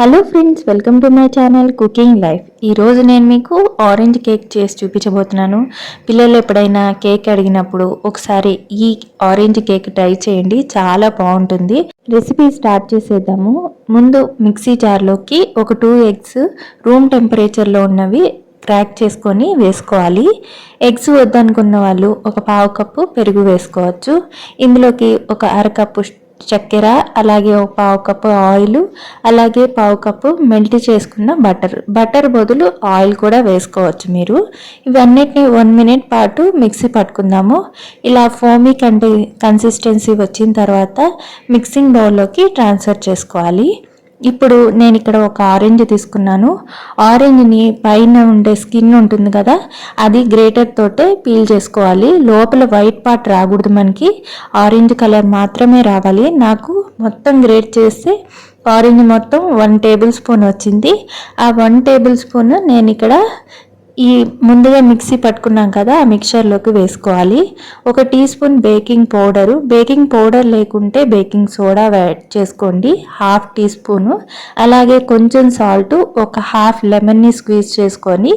Hello friends welcome to my channel cooking life ఈరోజు నేను మీకు ఆరెంజ్ కేక్ చేసి చూపించబోతున్నాను. పిల్లలు ఎప్పుడైనా కేక్ అడిగినప్పుడు ఒకసారి ఈ ఆరెంజ్ కేక్ ట్రై చేయండి చాలా బాగుంటుంది. రెసిపీ స్టార్ట్ చేసేద్దాము. ముందు మిక్సీ జార్లోకి ఒక టూ ఎగ్స్ రూమ్ టెంపరేచర్లో ఉన్నవి క్రాక్ చేసుకొని వేసుకోవాలి. ఎగ్స్ వద్దనుకున్న వాళ్ళు ఒక పావు కప్పు పెరుగు వేసుకోవచ్చు. ఇందులోకి ఒక అరకప్పు చక్కెర అలాగే ఒక పావు కప్పు ఆయిల్ అలాగే పావు కప్పు మెల్ట్ చేసుకున్న బటర్. బటర్ బదులు ఆయిల్ కూడా వేసుకోవచ్చు మీరు. ఇవన్నిటిని వన్ మినిట్ పాటు మిక్సీ పట్టుకుందాము. ఇలా ఫోమీ కంటే కన్సిస్టెన్సీ వచ్చిన తర్వాత మిక్సింగ్ బౌల్లోకి ట్రాన్స్ఫర్ చేసుకోవాలి. ఇప్పుడు నేను ఇక్కడ ఒక ఆరెంజ్ తీసుకున్నాను. ఆరెంజ్ని పైన ఉండే స్కిన్ ఉంటుంది కదా అది గ్రేటర్ తోటే పీల్ చేసుకోవాలి. లోపల వైట్ పార్ట్ రాకూడదు మనకి. ఆరెంజ్ కలర్ మాత్రమే రావాలి. నాకు మొత్తం గ్రేట్ చేస్తే ఆరెంజ్ మొత్తం వన్ టేబుల్ స్పూన్ వచ్చింది. ఆ వన్ టేబుల్ స్పూన్ నేను ఇక్కడ ఈ ముందుగా మిక్సీ పట్టుకున్నాం కదా ఆ మిక్చర్లోకి వేసుకోవాలి. ఒక teaspoon baking powder. Baking powder లేకుంటే బేకింగ్ సోడా యాడ్ చేసుకోండి హాఫ్ టీ స్పూను. అలాగే కొంచెం సాల్ట్ ఒక హాఫ్ లెమన్ని స్క్వీజ్ చేసుకొని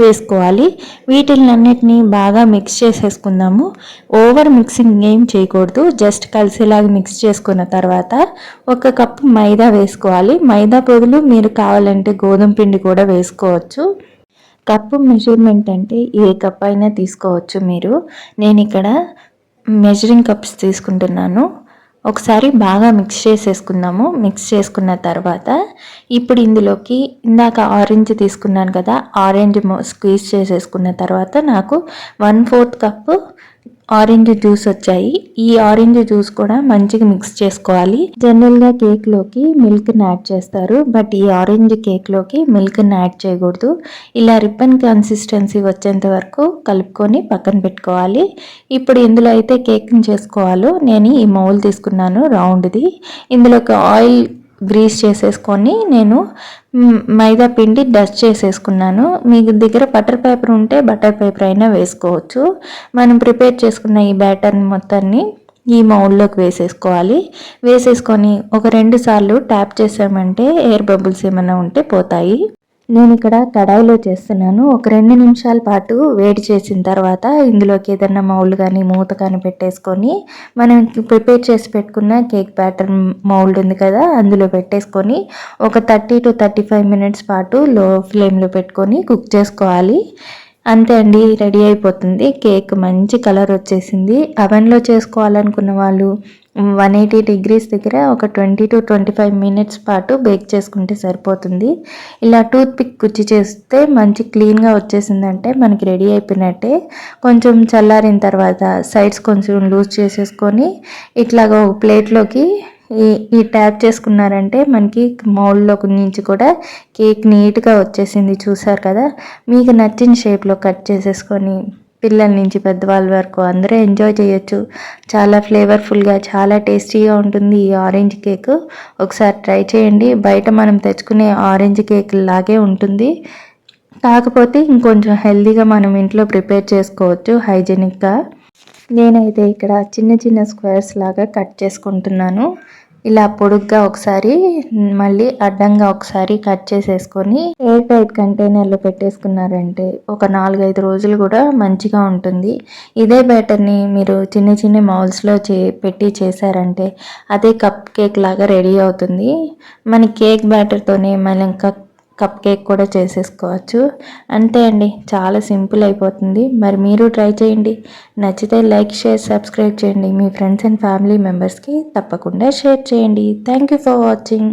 వేసుకోవాలి. వీటిలన్నిటినీ బాగా మిక్స్ చేసేసుకుందాము. ఓవర్ మిక్సింగ్ ఏం చేయకూడదు జస్ట్ కలిసేలాగా మిక్స్ చేసుకున్న తర్వాత ఒక కప్పు మైదా వేసుకోవాలి. మైదా పొదులు మీరు కావాలంటే గోధుమ పిండి కూడా వేసుకోవచ్చు. కప్పు మెజర్మెంట్ అంటే ఏ కప్ అయినా తీసుకోవచ్చు మీరు. నేను ఇక్కడ మెజరింగ్ కప్స్ తీసుకుంటున్నాను. ఒకసారి బాగా మిక్స్ చేసేసుకుందాము. మిక్స్ చేసుకున్న తర్వాత ఇప్పుడు ఇందులోకి ఇందాక ఆరెంజ్ తీసుకున్నాను కదా ఆరెంజ్ స్క్వీజ్ చేసేసుకున్న తర్వాత నాకు one fourth cup orange juice వచ్చాయి. ఈ ఆరెంజ్ జ్యూస్ కూడా మంచిగా మిక్స్ చేసుకోవాలి. జనరల్గా కేక్లోకి మిల్క్ని యాడ్ చేస్తారు. బట్ ఈ ఆరెంజ్ కేక్లోకి మిల్క్ని యాడ్ చేయకూడదు. ఇలా రిబ్బన్ కన్సిస్టెన్సీ వచ్చేంత వరకు కలుపుకొని పక్కన పెట్టుకోవాలి. ఇప్పుడు ఇందులో అయితే కేక్ని చేసుకోవాలో నేను ఈ మౌల్ తీసుకున్నాను రౌండ్ది ఇందులోకి ఆయిల్ గ్రీస్ చేసేసుకొని నేను మైదా పిండి డస్ట్ చేసేసుకున్నాను. మీ దగ్గర బటర్ పేపర్ ఉంటే బటర్ పేపర్ అయినా వేసుకోవచ్చు. మనం ప్రిపేర్ చేసుకున్న ఈ బ్యాటర్ మొత్తాన్ని ఈ మౌల్లోకి వేసేసుకోవాలి. వేసేసుకొని ఒక రెండు సార్లు ట్యాప్ చేసామంటే ఎయిర్ బబుల్స్ ఏమైనా ఉంటే పోతాయి. నేను ఇక్కడ కడాయిలో చేస్తున్నాను. ఒక రెండు నిమిషాల పాటు వేడి చేసిన తర్వాత ఇందులోకి ఏదన్నా మౌల్డ్ కానీ మూత కానీ పెట్టేసుకొని మనం ప్రిపేర్ చేసి పెట్టుకున్న కేక్ బ్యాటర్ మౌల్డ్ ఉంది కదా అందులో పెట్టేసుకొని ఒక thirty to thirty five minutes పాటు లో ఫ్లేమ్లో పెట్టుకొని కుక్ చేసుకోవాలి. అంతే అండి రెడీ అయిపోతుంది. కేక్ మంచి కలర్ వచ్చేసింది. అవెన్లో చేసుకోవాలనుకున్న వాళ్ళు వన్ ఎయిటీ డిగ్రీస్ దగ్గర ఒక twenty to twenty five minutes పాటు బేక్ చేసుకుంటే సరిపోతుంది. ఇలా టూత్ పిక్ కుచ్చి చేస్తే మంచి క్లీన్గా వచ్చేసిందంటే మనకి రెడీ అయిపోయినట్టే. కొంచెం చల్లారిన తర్వాత సైడ్స్ కొంచెం లూజ్ చేసేసుకొని ఇట్లాగ ఒక ప్లేట్లోకి ఈ ఈ ట్యాప్ చేసుకున్నారంటే మనకి మౌల్డ్లోకి నుంచి కూడా కేక్ నీట్గా వచ్చేసింది చూసారు కదా? మీకు నచ్చిన షేప్లో కట్ చేసేసుకొని పిల్లల నుంచి పెద్దవాళ్ళ వరకు అందరూ ఎంజాయ్ చేయొచ్చు. చాలా ఫ్లేవర్ఫుల్గా చాలా టేస్టీగా ఉంటుంది ఈ ఆరెంజ్ కేక్. ఒకసారి ట్రై చేయండి. బయట మనం తెచ్చుకునే ఆరెంజ్ కేక్ లాగే ఉంటుంది. కాకపోతే ఇంకొంచెం హెల్దీగా మనం ఇంట్లో ప్రిపేర్ చేసుకోవచ్చు హైజెనిక్గా. నేనైతే ఇక్కడ చిన్న చిన్న స్క్వేర్స్ లాగా కట్ చేసుకుంటున్నాను. ఇలా పొడుగ్గా ఒకసారి మళ్ళీ అడ్డంగా ఒకసారి కట్ చేసేసుకొని ఎయిర్ టైట్ కంటైనర్లో పెట్టేసుకున్నారంటే ఒక నాలుగైదు రోజులు కూడా మంచిగా ఉంటుంది. ఇదే బ్యాటర్ని మీరు చిన్న చిన్న మౌల్స్లో చే పెట్టి చేశారంటే అదే కప్ కేక్ లాగా రెడీ అవుతుంది. మన కేక్ బ్యాటర్తోనే మనం ఇంకా కప్ కేక్ కూడా చేసేసుకోవచ్చు. అంతే అండి చాలా సింపుల్ అయిపోతుంది. మరి మీరు ట్రై చేయండి. నచ్చితే లైక్ షేర్ సబ్స్క్రైబ్ చేయండి. మీ ఫ్రెండ్స్ అండ్ ఫ్యామిలీ మెంబర్స్కి తప్పకుండా షేర్ చేయండి. Thank you for watching.